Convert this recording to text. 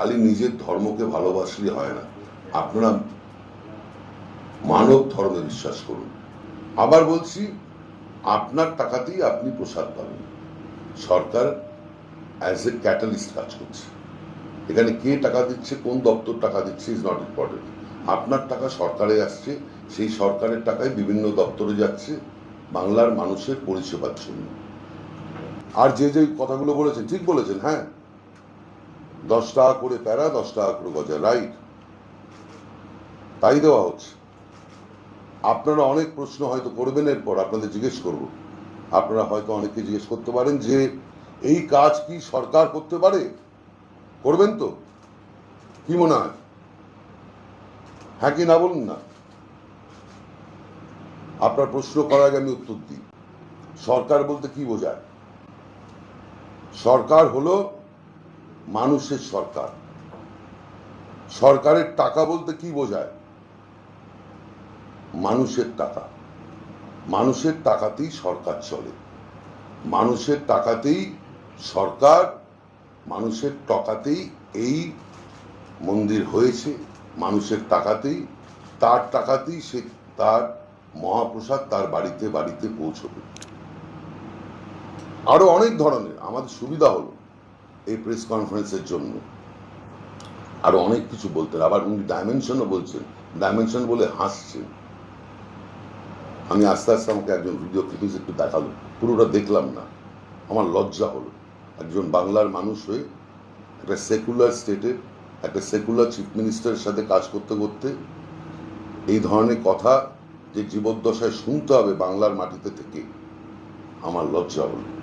খালি নিজের ধর্মকে ভালোবাসলে হয় না। আপনারা মানব ধর্মে বিশ্বাস করুন। আবার বলছি, আপনার টাকাতেই আপনি প্রসাদ পাবেন। সরকার অ্যাজ এ ক্যাটালিস্ট কাজ করছে। এখানে কে টাকা দিচ্ছে, কোন দপ্তর টাকা দিচ্ছে ইজ নট ইম্পর্টেন্ট আপনার টাকা সরকারে আসছে, সেই সরকারের টাকায় বিভিন্ন দপ্তরে যাচ্ছে, বাংলার মানুষের পরিষেবার জন্য। আর যে যে কথাগুলো বলেছেন, ঠিক বলেছেন হ্যাঁ। দশ টাকা করে প্যারা, দশ টাকা করে গজা, রাইট? তাই দেওয়া হচ্ছে। আপনারা অনেক প্রশ্ন হয়তো করবেন এরপর, আপনাদের জিজ্ঞেস করব। আপনারা হয়তো অনেকে জিজ্ঞেস করতে পারেন যে, এই কাজ কি সরকার করতে পারে? করবেন তো? কি মনে হয়? হ্যাঁ কি না বলুন না। আপনার প্রশ্ন করার আগে আমি উত্তর দিই। সরকার বলতে কি বোঝায়? সরকার হলো মানুষের সরকার। সরকারের টাকা বলতে কি বোঝায়? মানুষের টাকা। মানুষের টাকাতেই সরকার চলে। মানুষের টাকাতেই সরকার, মানুষের টাকাতেই এই মন্দির হয়েছে। মানুষের টাকাতেই, তার টাকাতেই সে তার মহাপ্রসাদ তার বাড়িতে বাড়িতে পৌঁছবে। আরও অনেক ধরনের, আমাদের সুবিধা হলো। এই প্রেস কনফারেন্সের জন্য। আরও অনেক কিছু বলতেন আবার উনি ডাইমেনশনও বলছেন। ডাইমেনশন বলে হাসছেন। আমি আস্তে আস্তে আমাকে একজন ভিডিও ক্লিপিংস একটু দেখাল। পুরোটা দেখলাম না। আমার লজ্জা হলো। একজন বাংলার মানুষ হয়ে একটা সেকুলার স্টেটের একটা সেকুলার চিফ মিনিস্টারের সাথে কাজ করতে করতে এই ধরনের কথা যে জীবদ্দশায় শুনতে হবে বাংলার মাটিতে থেকে, আমার লজ্জা হলো।